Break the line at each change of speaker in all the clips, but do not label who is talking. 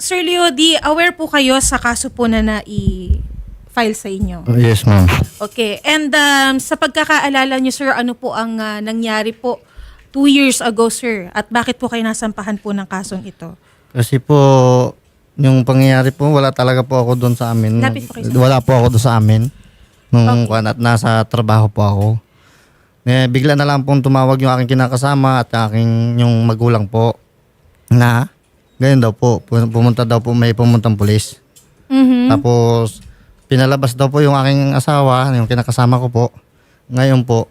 Sir Leo, di aware po kayo sa kaso po na na-file sa inyo?
Oh, Yes, ma'am.
Okay. And um, sa pagkakaalala niyo, sir, ano po ang ah, nangyari po two years ago, sir? At bakit po kayo nasampahan po ng kasong ito?
Kasi po, yung pangyayari po, wala talaga po ako doon sa amin.
Lapit po kayo sa-
Wala po ako doon sa amin. Nung
Okay.
kwan, at nasa trabaho po ako. Eh, bigla na lang pong tumawag yung aking kinakasama at aking yung magulang po na ganyan daw po, pu- pumunta daw po, may pumuntang pulis.
Mhm.
Tapos, pinalabas daw po yung aking asawa, yung kinakasama ko po. Ngayon po,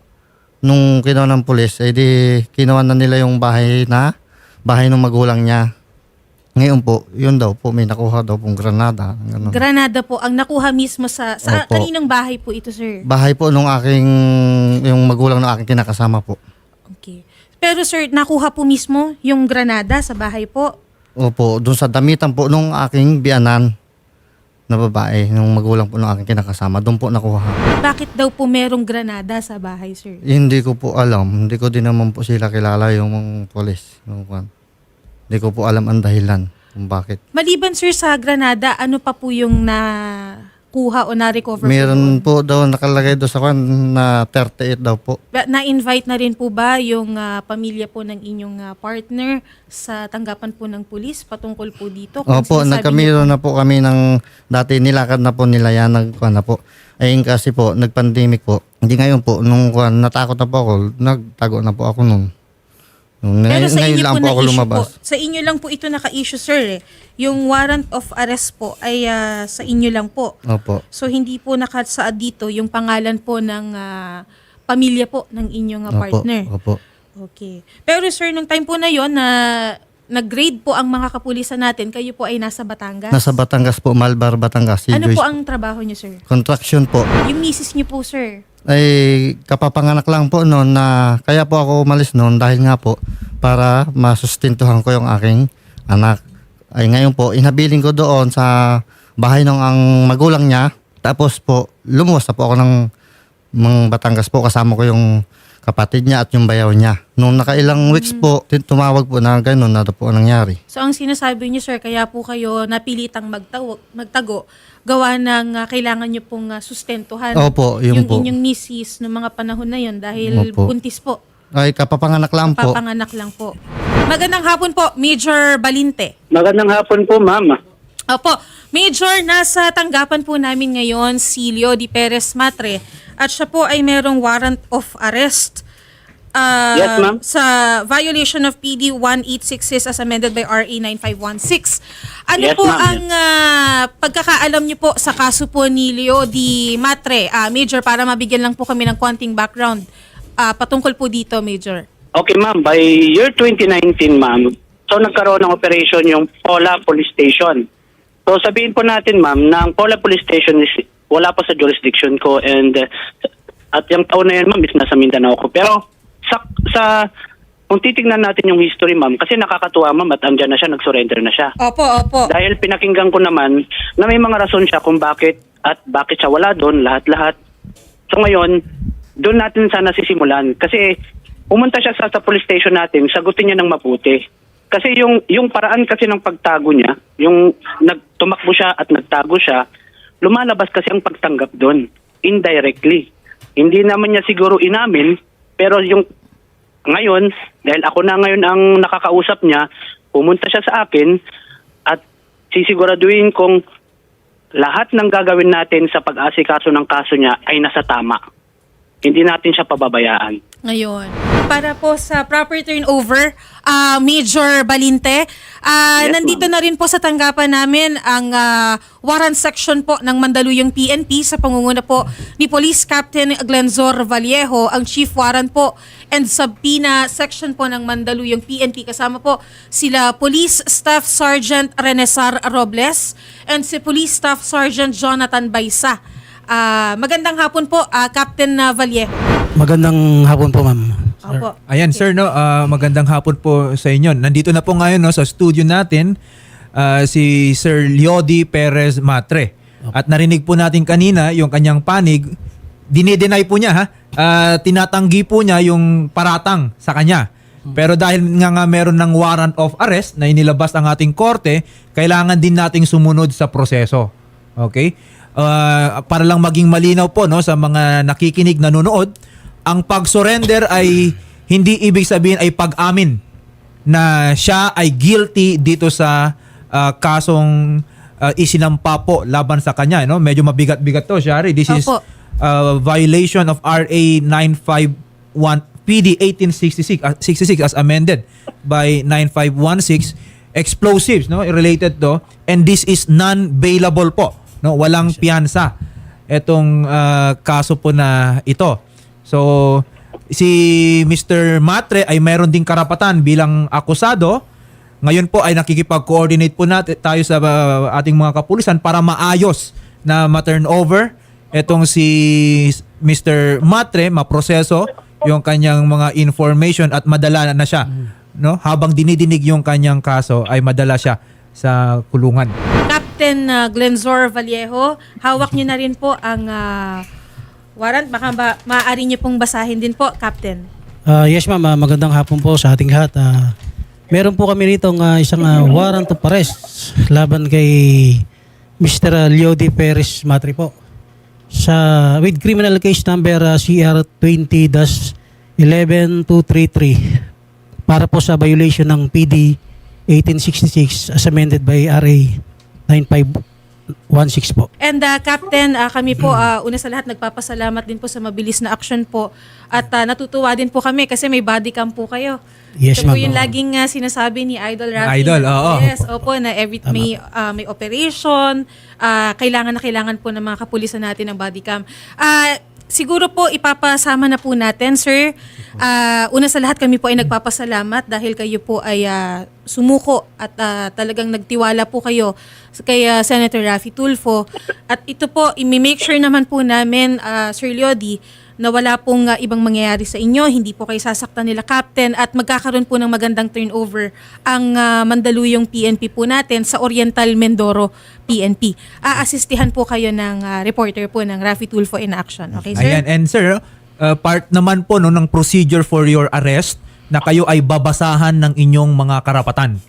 nung kinuha ng pulis, eh di kinuha na nila yung bahay na, bahay ng magulang niya. Ngayon po, yun daw po, may nakuha daw pong granada. Ganun.
Granada po ang nakuha mismo sa, sa
Opo.
kaninang bahay po ito, sir?
bahay po nung aking, yung magulang ng aking kinakasama po.
Okay. Pero sir, nakuha po mismo yung granada sa bahay po?
Opo, doon sa damitan po nung aking bianan na babae, yung magulang po ng aking kinakasama, doon po nakuha.
Bakit daw po merong granada sa bahay, sir?
Hindi ko po alam. Hindi ko din naman po sila kilala yung mga polis. Yung kwan. Hindi ko po alam ang dahilan kung bakit.
Maliban sir sa granada, ano pa po yung nakuha o na-recover po
Meron po daw nakalagay doon sa kwan na 38 daw po.
Ba- Na-invite na rin po ba yung ah, pamilya po ng inyong ah, partner sa tanggapan po ng pulis patungkol po dito? Kung
Opo,
sinasabi
nagkamiro na po kami ng dati nilakad na po nila yan nagkuhan na po. Ayun kasi po, nag-pandemic po. Hindi ngayon po, nung natakot na po ako, nagtago na po ako nun.
Pero
ngayon,
sa
ngayon
inyo
lang
po
po ako
na-issue
lumabas.
po, sa inyo lang po ito naka-issue sir eh. Yung warrant of arrest po ay ah, sa inyo lang po.
Opo.
So hindi po nakasaad dito yung pangalan po ng ah, pamilya po ng inyong ah,
Opo.
partner.
Opo.
Okay. Pero sir, nung time po na yon na nag-grade po ang mga kapulisan natin, kayo po ay nasa Batangas.
Nasa Batangas po, Malbar, Batangas. Si
ano
Joyce.
po ang trabaho niyo, sir?
Contraction po.
Yung misis niyo po, sir.
Ay kapapanganak lang po noon na kaya po ako umalis noon dahil nga po para masustentuhan ko yung aking anak. Ay ngayon po, inhabiling ko doon sa bahay ng ang magulang niya. Tapos po, lumuwas na po ako ng mga Batangas po. Kasama ko yung kapatid niya at yung bayaw niya. Nung nakailang weeks po, tin- tumawag po na gano'n na po ang nangyari.
So ang sinasabi niyo, sir, kaya po kayo napilitang magtago, magtago gawa ng ah, kailangan niyo pong ah, sustentuhan
Opo, yun
yung
po.
inyong misis noong mga panahon na yon dahil
Opo.
buntis po.
Ay kapapanganak lang po.
Papanganak lang po. Magandang hapon po, Major Balinte.
Magandang hapon po, ma'am.
Opo, Major, nasa tanggapan po namin ngayon si Leo Di Perez Matre at siya po ay merong warrant of arrest ah,
Yes, ma'am.
sa violation of PD 1866 as amended by RA 9516. Ano
Yes,
po ang ah, pagkakaalam niyo po sa kaso po ni Leo Di Matre? Ah, Major, para mabigyan lang po kami ng konting background ah, patungkol po dito, Major.
Okay, ma'am. By year 2019, ma'am, so nagkaroon ng operation yung Pola Police Station. So sabihin po natin, ma'am, na ang Pola Police Station is wala pa sa jurisdiction ko and uh, at yung taon na yun, ma'am, is nasa Mindanao ko. Pero sa, sa kung titignan natin yung history, ma'am, kasi nakakatuwa, ma'am, at andyan na siya, nag-surrender na siya.
Opo, opo.
Dahil pinakinggan ko naman na may mga rason siya kung bakit at bakit siya wala doon, lahat-lahat. So ngayon, doon natin sana sisimulan. Kasi pumunta siya sa, sa police station natin, sagutin niya ng mabuti. Kasi yung, yung paraan kasi ng pagtago niya, yung nagtumakbo siya at nagtago siya, lumalabas kasi ang pagtanggap doon, indirectly. Hindi naman niya siguro inamin, pero yung ngayon, dahil ako na ngayon ang nakakausap niya, pumunta siya sa akin at sisiguraduhin kong lahat ng gagawin natin sa pag-asikaso ng kaso niya ay nasa tama. Hindi natin siya pababayaan.
Ngayon. Para po sa proper turnover, ah, Major Balinte, ah,
Yes,
nandito na rin po sa tanggapan namin ang ah, warrant section po ng Mandaluyong PNP sa pangunguna po ni Police Captain Glenzor Vallejo, ang chief warrant po and subpoena section po ng Mandaluyong PNP. Kasama po sila Police Staff Sergeant Renesar Robles and si Police Staff Sergeant Jonathan Baisa. Ah, magandang hapon po, ah, Captain Vallejo.
Magandang hapon po, ma'am.
Opo.
Ayan sir no, ah, magandang hapon po sa inyo. Nandito na po ngayon no sa studio natin ah, si Sir Liodi Perez Matre. At narinig po natin kanina yung kanyang panig, dinideny po niya ha. Ah, tinatanggi po niya yung paratang sa kanya Pero dahil nga nga meron ng warrant of arrest na inilabas ang ating korte, kailangan din nating sumunod sa proseso. Okay? Uh, para lang maging malinaw po no sa mga nakikinig nanonood, ang pag-surrender ay hindi ibig sabihin ay pag-amin na siya ay guilty dito sa uh, kasong uh, isinampa po laban sa kanya. No? Medyo mabigat-bigat to, Shari. This is
Opo.
uh, violation of RA 951 PD 1866 uh, 66 as amended by 9516 explosives no related to and this is non-bailable po no walang piyansa etong uh, kaso po na ito so si Mr. Matre ay mayroon ding karapatan bilang akusado ngayon po ay nakikipag-coordinate po natin tayo sa uh, ating mga kapulisan para maayos na ma-turn over etong si Mr. Matre maproseso yung kanyang mga information at madala na siya no habang dinidinig yung kanyang kaso ay madala siya sa kulungan.
Captain uh, Glenzor Vallejo, hawak niyo na rin po ang ah, warrant. Baka ba, maaari niyo pong basahin din po, Captain.
Ah, yes ma'am, Ah, magandang hapon po sa ating lahat. Ah, meron po kami rito isang ah, warrant of arrest laban kay Mr. Leody Perez Matri po. Sa with criminal case number ah, CR 20-11233 para po sa violation ng PD 1866 as amended by RA 9516 po.
And uh, Captain, uh, kami po uh, una sa lahat nagpapasalamat din po sa mabilis na action po at uh, natutuwa din po kami kasi may body cam po kayo.
Yes,
Ito po yung laging uh, sinasabi ni Idol Rafi.
Idol, oo.
Yes, opo, na every, may, uh, may operation, uh, kailangan na kailangan po ng mga kapulisan natin ng body cam. Uh, siguro po ipapasama na po natin, sir. Uh, una sa lahat kami po ay nagpapasalamat dahil kayo po ay uh, sumuko at uh, talagang nagtiwala po kayo kay uh, Senator Rafi Tulfo. At ito po, i-make sure naman po namin, uh, Sir Leody, na wala pong uh, ibang mangyayari sa inyo, hindi po kayo sasaktan nila captain at magkakaroon po ng magandang turnover ang uh, Mandaluyong PNP po natin sa Oriental Mindoro PNP. Aasistihan po kayo ng uh, reporter po ng Rafi Tulfo in action. Okay, sir?
Ayan, and sir, uh, part naman po no ng procedure for your arrest na kayo ay babasahan ng inyong mga karapatan.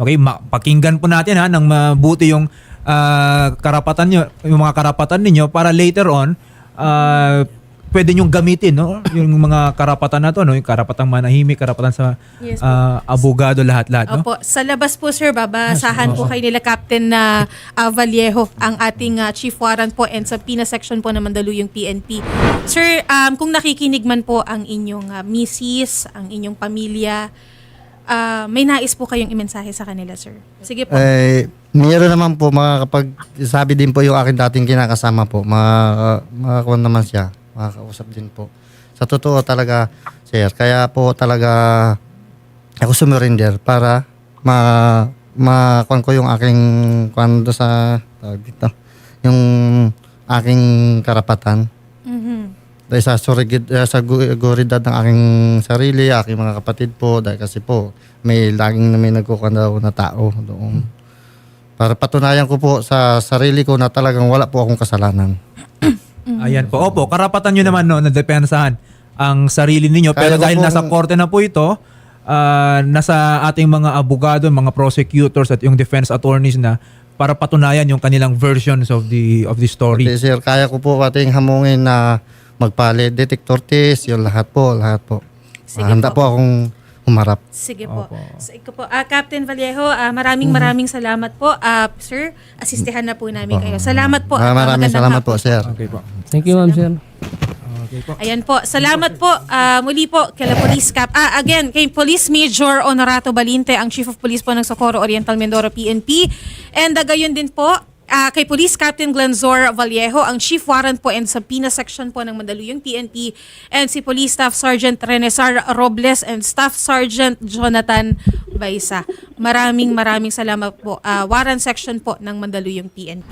Okay, pakinggan po natin ha ng mabuti yung uh, karapatan nyo, yung mga karapatan ninyo para later on uh, pwede nyong gamitin no? Yung mga karapatan na to no? Yung karapatang manahimik karapatan sa
Yes
uh, abogado lahat-lahat no?
Opo, sa labas po sir, babasahan po kayo nila Captain na ah, Vallejo, ang ating ah, chief warrant po and sa PINA section po ng Mandaluyong PNP. Sir, um, kung nakikinig man po ang inyong ah, misis, ang inyong pamilya, ah, may nais po kayong imensahe sa kanila, sir. Sige po.
Eh, meron naman po, mga kapag sabi din po yung akin dating kinakasama po, mga, mga naman siya, makakausap din po. Sa totoo talaga, sir, kaya po talaga ako sumurrender para ma makuan ko yung aking kuan do sa tawag dito, yung aking karapatan.
Mhm.
Dahil sa surigid, eh, sa gu- guridad ng aking sarili, aking mga kapatid po, dahil kasi po, may laging na may nagkukandaw na tao doon. Para patunayan ko po sa sarili ko na talagang wala po akong kasalanan.
Ayan po. Opo, karapatan nyo naman no, na depensahan ang sarili ninyo. Pero
Kaya ko
dahil
pong-
nasa korte na po ito, ah, nasa ating mga abogado, mga prosecutors at yung defense attorneys na para patunayan yung kanilang versions of the of the story.
Kasi sir, kaya ko po ating hamungin na magpalit, detector test, yung lahat po, lahat po.
Sige
Handa
po.
po akong humarap.
Sige po.
Opo.
So, ikaw po. Ah, Captain Vallejo, ah, maraming maraming salamat po. Ah, sir, asistihan na po namin kayo. Salamat po. at, ah,
Maraming
magandang
salamat po,
hapon.
sir.
Okay po.
Thank you, ma'am, sir.
Okay po.
Ayan po. Salamat po. Ah, muli po kay Police Cap. Ah, again, kay Police Major Honorato Balinte, ang Chief of Police po ng Socorro Oriental Mindoro PNP. And uh, gayon din po, ah, kay Police Captain Glenzor Vallejo, ang Chief Warrant po and sa Pina Section po ng Mandaluyong PNP. And si Police Staff Sergeant Renesar Robles and Staff Sergeant Jonathan Baisa. Maraming maraming salamat po. Ah, warrant Section po ng Mandaluyong PNP.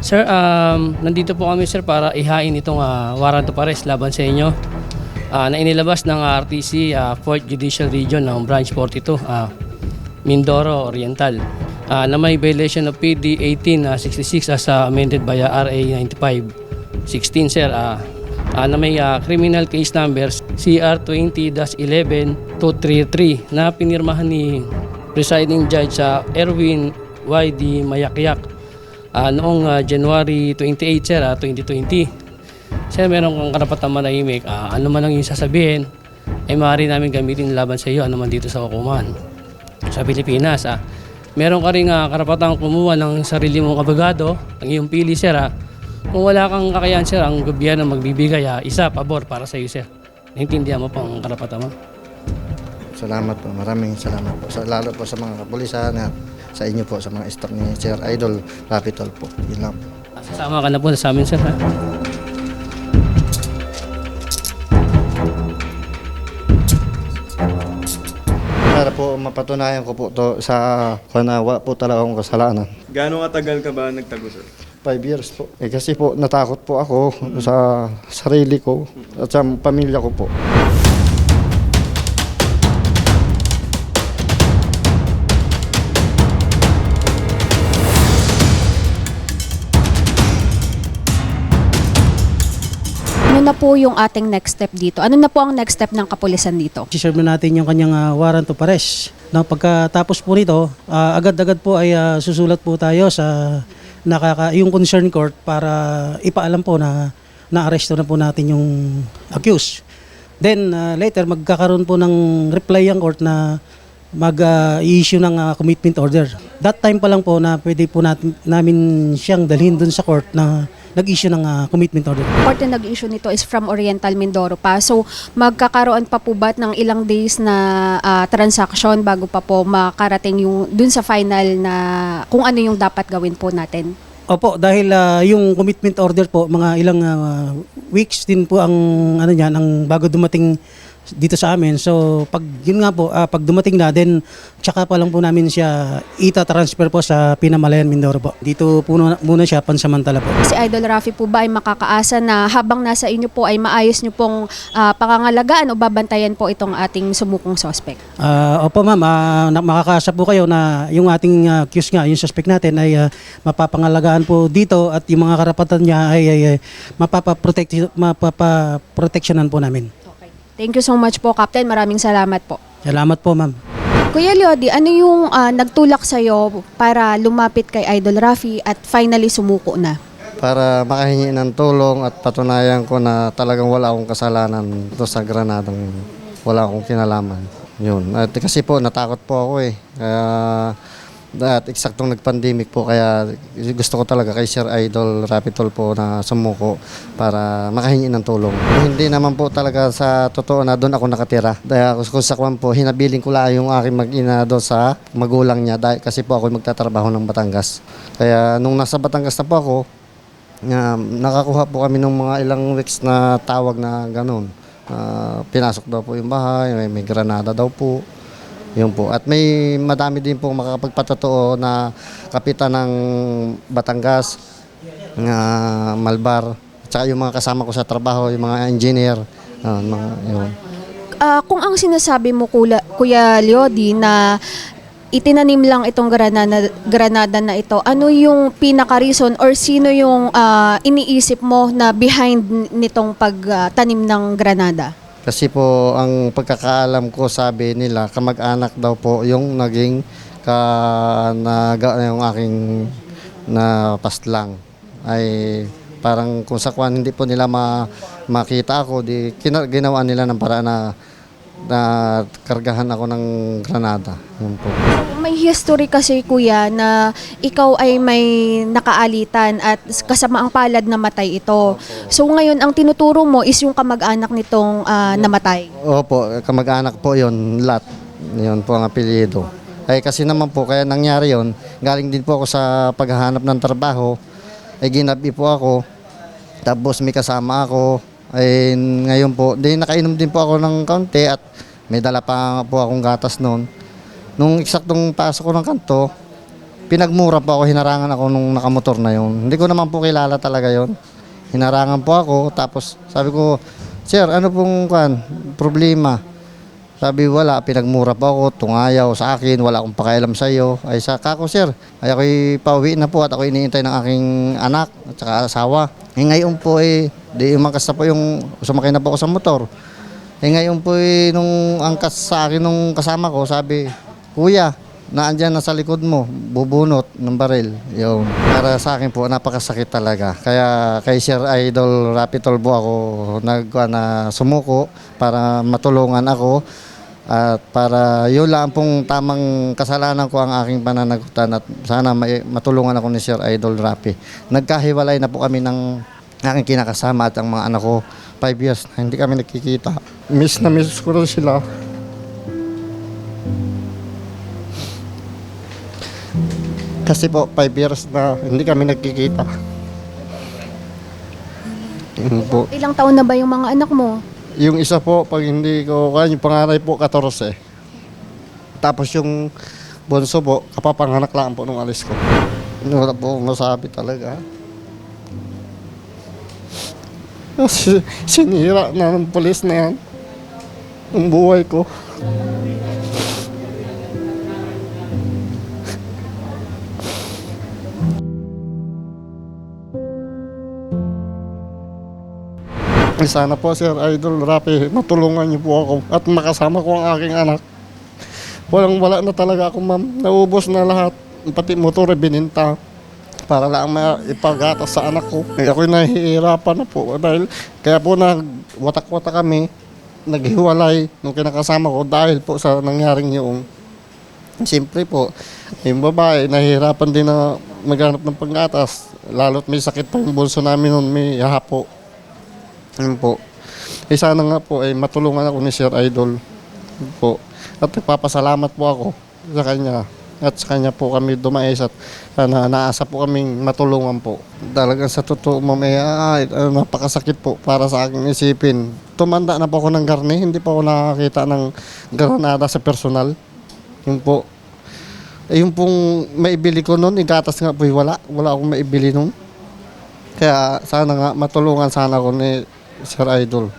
Sir, um, nandito po kami, sir, para ihain itong ah, warrant of arrest laban sa inyo ah, na inilabas ng RTC ah, 4th Judicial Region ng Branch 42, ah, Mindoro Oriental. ah, na may violation of PD 1866 as ah, amended by ah, RA 9516 sir ah, ah, na may ah, criminal case number CR 20-11-233 na pinirmahan ni presiding judge sa Erwin YD Mayakyak ah, noong ah, January 28 sir ah, 2020 Sir, meron kang karapatan manahimik. Ah, ano man ang iyong sasabihin, ay maaari namin gamitin laban sa iyo, ano man dito sa hukuman. Sa Pilipinas, ah. Meron ka rin ah, karapatang kumuha ng sarili mong abogado, ang iyong pili, sir. Ah. Kung wala kang kakayahan, sir, ang gobyerno magbibigay ah, isa, pabor para sa iyo, sir. Naintindihan mo po ang karapatan mo?
Salamat po. Maraming salamat po. Sa, lalo po sa mga kapulisan at sa inyo po, sa mga staff ni Sir Idol Rapitol po. Yun lang po.
Sasama ka na po sa amin, sir. Ha?
Para po mapatunayan ko po to sa kanawa po talaga akong kasalanan.
Gaano katagal ka ba nagtago, sir?
Five years po. Eh kasi po natakot po ako sa sarili ko at sa pamilya ko po.
Ano na po yung ating next step dito? Ano na po ang next step ng kapulisan dito?
Siserve na natin yung kanyang ah, warrant of arrest. Na pagkatapos po nito, ah, agad-agad po ay ah, susulat po tayo sa nakaka yung concern court para ipaalam po na na-aresto na po natin yung accused. Then ah, later magkakaroon po ng reply ang court na mag-issue ng ah, commitment order. That time pa lang po na pwede po natin, namin siyang dalhin dun sa court na nag-issue ng ah, commitment order.
Court na nag-issue nito is from Oriental Mindoro pa. So, magkakaroon pa po ba ng ilang days na ah, transaction bago pa po makarating yung dun sa final na kung ano yung dapat gawin po natin?
Opo, dahil ah, yung commitment order po, mga ilang ah, weeks din po ang ano niyan, ang bago dumating dito sa amin. So, pag yun nga po, ah, pag dumating na, then tsaka pa lang po namin siya ita-transfer po sa Pinamalayan, Mindoro po. Dito po muna, muna siya pansamantala po.
Si Idol Rafi po ba ay makakaasa na habang nasa inyo po ay maayos nyo pong ah, pangangalagaan o babantayan po itong ating sumukong suspect?
Ah, opo ma'am, na- makakasa po kayo na yung ating uh, accused nga, yung suspect natin ay ah, mapapangalagaan po dito at yung mga karapatan niya ay, ay, ay mapapaproteksyonan po namin.
Thank you so much po, Captain. Maraming salamat po.
Salamat po ma'am.
Kuya Leody, ano yung ah, nagtulak sa'yo para lumapit kay Idol Rafi at finally sumuko na?
Para makahingi ng tulong at patunayan ko na talagang wala akong kasalanan to sa granadang wala akong kinalaman. Yun. At kasi po natakot po ako eh. Kaya at eksaktong nag-pandemic po kaya gusto ko talaga kay Sir Idol Rapitol po na sumuko para makahingi ng tulong. Hindi naman po talaga sa totoo na doon ako nakatira. Dahil kung sa kwan po, hinabiling ko lang yung aking mag-ina doon sa magulang niya dahil kasi po ako magtatrabaho ng Batangas. Kaya nung nasa Batangas na po ako, nga nakakuha po kami ng mga ilang weeks na tawag na ganun. Ah, pinasok daw po yung bahay, may, may granada daw po. Yun po. At may madami din po makakapagpatotoo na kapitan ng Batangas, nga Malbar, at saka yung mga kasama ko sa trabaho, yung mga engineer, ah, mga, yun.
Ah, kung ang sinasabi mo, Kula, Kuya Leody, na itinanim lang itong granada, granada na ito, ano yung pinaka-reason or sino yung ah, iniisip mo na behind nitong pagtanim ng granada?
Kasi po ang pagkakaalam ko sabi nila kamag-anak daw po yung naging ka na yung aking na pastlang. Ay parang kung sa hindi po nila ma, makita ako di kina, ginawa nila ng paraan na na kargahan ako ng granada. Yun po
May history kasi kuya na ikaw ay may nakaalitan at kasama ang palad na matay ito. So ngayon ang tinuturo mo is yung kamag-anak nitong ah, namatay.
Opo, kamag-anak po yon Lat. Yun po ang apelyido. Ay kasi naman po, kaya nangyari yon galing din po ako sa paghahanap ng trabaho, ay ginabi po ako, tapos may kasama ako, ay ngayon po, di nakainom din po ako ng kaunti at may dala pa po akong gatas noon. Nung eksaktong pasok ko ng kanto, pinagmura po ako, hinarangan ako nung nakamotor na yon. Hindi ko naman po kilala talaga yon. Hinarangan po ako, tapos sabi ko, Sir, ano pong kan, problema? Sabi wala, pinagmura pa ako, tungayaw sa akin, wala akong pakialam sa iyo. Ay sa kako sir, ay ako'y pauwi na po at ako iniintay ng aking anak at saka asawa. Eh ngayon po eh, di umakas na po yung, sumakay na po ako sa motor. Eh ngayon po eh, nung angkas sa akin nung kasama ko, sabi, Kuya, naandyan na sa likod mo, bubunot ng baril. Yun. Para sa akin po, napakasakit talaga. Kaya kay Sir Idol Rapitol po ako nag, na sumuko para matulungan ako. At para yun lang pong tamang kasalanan ko ang aking pananagutan at sana may, matulungan ako ni Sir Idol Rapi. Nagkahiwalay na po kami ng aking kinakasama at ang mga anak ko. Five years na hindi kami nakikita. Miss na miss ko rin sila. Kasi po, 5 years na hindi kami nagkikita. Yun po.
Ilang taon na ba yung mga anak mo?
Yung isa po, pag hindi ko kaya, yung panganay po, 14. Tapos yung bunso po, kapapanganak lang po nung alis ko. Wala po masabi talaga. Sinira na ng polis na yan. Ang buhay ko. Sana po Sir Idol Rapi, matulungan niyo po ako at makasama ko ang aking anak. Walang wala na talaga ako ma'am. Naubos na lahat. Pati motor bininta para lang maipagatas sa anak ko. Eh, ako'y nahihirapan na po dahil kaya po nagwatak-watak kami, naghiwalay nung kinakasama ko dahil po sa nangyaring yung Siyempre po, yung babae, nahihirapan din na maghanap ng panggatas. Lalo't may sakit pa yung bulso namin noon, may hapo. Yun po. Eh sana nga po ay matulungan ako ni Sir Idol. Po. At nagpapasalamat po ako sa kanya. At sa kanya po kami dumais at sana naasa po kaming matulungan po. Talagang sa totoo may ay, ano, napakasakit po para sa aking isipin. Tumanda na po ako ng garni, hindi pa ako nakakita ng granada sa personal. Yun po. Eh, yung pong maibili ko noon, igatas nga po wala. Wala akong maibili noon. Kaya sana nga matulungan sana ko ni Sir Idol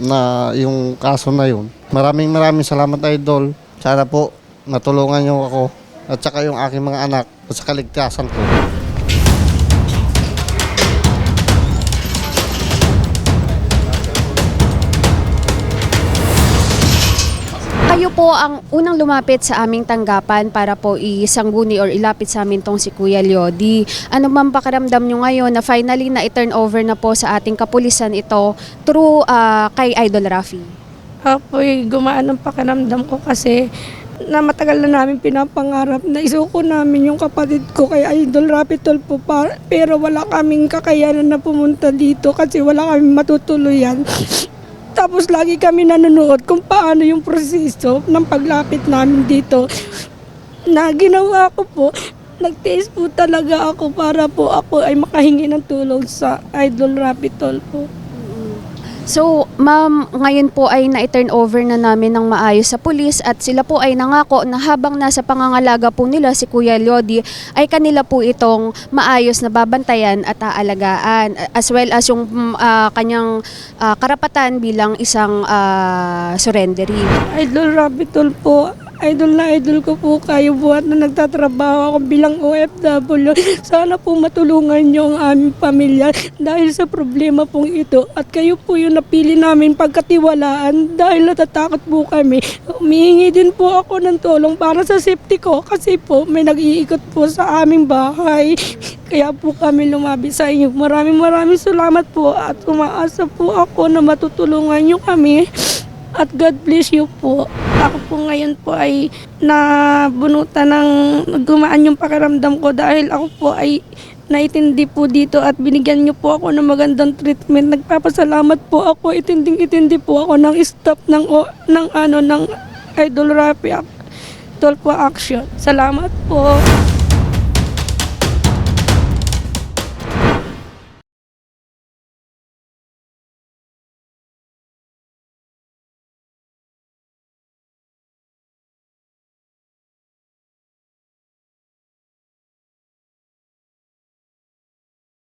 na yung kaso na yun. Maraming maraming salamat Idol. Sana po matulungan niyo ako at saka yung aking mga anak at sa kaligtasan ko.
Kayo po ang unang lumapit sa aming tanggapan para po isangguni or ilapit sa amin tong si Kuya Liodi. Ano man pakiramdam nyo ngayon na finally na i-turn over na po sa ating kapulisan ito through ah, kay Idol Rafi?
ako'y gumaan ang pakiramdam ko kasi na matagal na namin pinapangarap na isuko namin yung kapatid ko kay Idol Rapitol po pa, pero wala kaming kakayanan na pumunta dito kasi wala kaming matutuluyan. Tapos lagi kami nanonood kung paano yung proseso ng paglapit namin dito. Na ginawa ko po, nagtiis po talaga ako para po ako ay makahingi ng tulong sa Idol Rapitol po.
So, ma'am, ngayon po ay na-turn over na namin ng maayos sa pulis at sila po ay nangako na habang nasa pangangalaga po nila si Kuya Lodi ay kanila po itong maayos na babantayan at aalagaan as well as yung ah, kanyang ah, karapatan bilang isang ah, surrendery.
Idol Rapitol po. Idol na idol ko po kayo buhat na nagtatrabaho ako bilang OFW. Sana po matulungan niyo ang aming pamilya dahil sa problema pong ito. At kayo po yung napili namin pagkatiwalaan dahil natatakot po kami. Humihingi din po ako ng tulong para sa safety ko kasi po may nag-iikot po sa aming bahay. Kaya po kami lumabi sa inyo. Maraming maraming salamat po at umaasa po ako na matutulungan niyo kami. At God bless you po. Ako po ngayon po ay nabunutan ng gumaan yung pakiramdam ko dahil ako po ay naitindi po dito at binigyan niyo po ako ng magandang treatment. Nagpapasalamat po ako. Itinding-itindi po ako ng staff ng, o- ng ano ng Idol Rappi Tulpo Action. Salamat po.